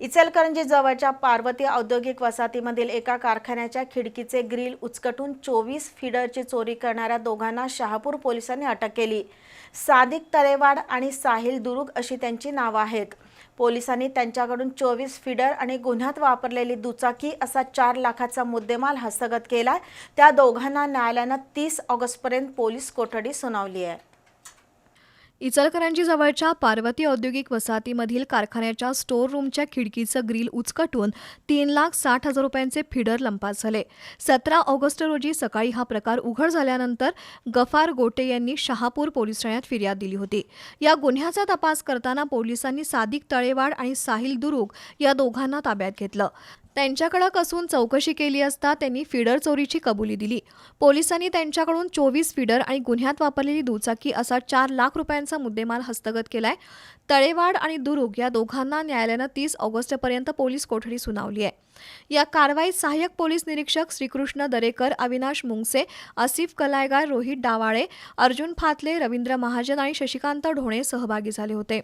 इचलकरंजी जवळच्या पार्वती औद्योगिक वसाहतीमधील एका कारखान्याच्या खिडकीचे ग्रिल उचकटून चोवीस फिडरची चोरी करणाऱ्या दोघांना शहापूर पोलिसांनी अटक केली. सादिक तळेवाड आणि साहिल दुरुग अशी त्यांची नावं आहेत. पोलिसांनी त्यांच्याकडून चोवीस फिडर आणि गुन्ह्यात वापरलेली दुचाकी असा चार लाखाचा मुद्देमाल हस्तगत केला त्या दोघांना न्यायालयानं तीस ऑगस्टपर्यंत पोलीस कोठडी सुनावली आहे. इचलकरंजी जवळच्या पार्वती औद्योगिक वसाहतीमधील कारखान्याच्या स्टोअर रूमच्या खिडकीचं ग्रिल उचकटून तीन लाख साठ हजार रुपयांचे फिडर लंपास झाले. सतरा ऑगस्ट रोजी सकाळी हा प्रकार उघड झाल्यानंतर गफार गोटे यांनी शहापूर पोलीस ठाण्यात फिर्याद दिली होती. या गुन्ह्याचा तपास करताना पोलिसांनी सादिक तळेवाड आणि साहिल दुरुग या दोघांना ताब्यात घेतलं. त्यांच्याकडे कसून चौकशी केली असता त्यांनी फिडर चोरीची कबुली दिली. पोलिसांनी त्यांच्याकडून चोवीस फिडर आणि गुन्ह्यात वापरलेली दुचाकी असा चार लाख रुपयांचा मुद्देमाल हस्तगत केलाय. तळेवाड आणि दुरुग या दोघांना न्यायालयानं तीस ऑगस्टपर्यंत पोलीस कोठडी सुनावली आहे. या कारवाईत सहाय्यक पोलीस निरीक्षक श्रीकृष्ण दरेकर अविनाश मुंगसे आसिफ कलायगार रोहित डावाळे अर्जुन फातले रवींद्र महाजन आणि शशिकांत ढोणे सहभागी झाले होते.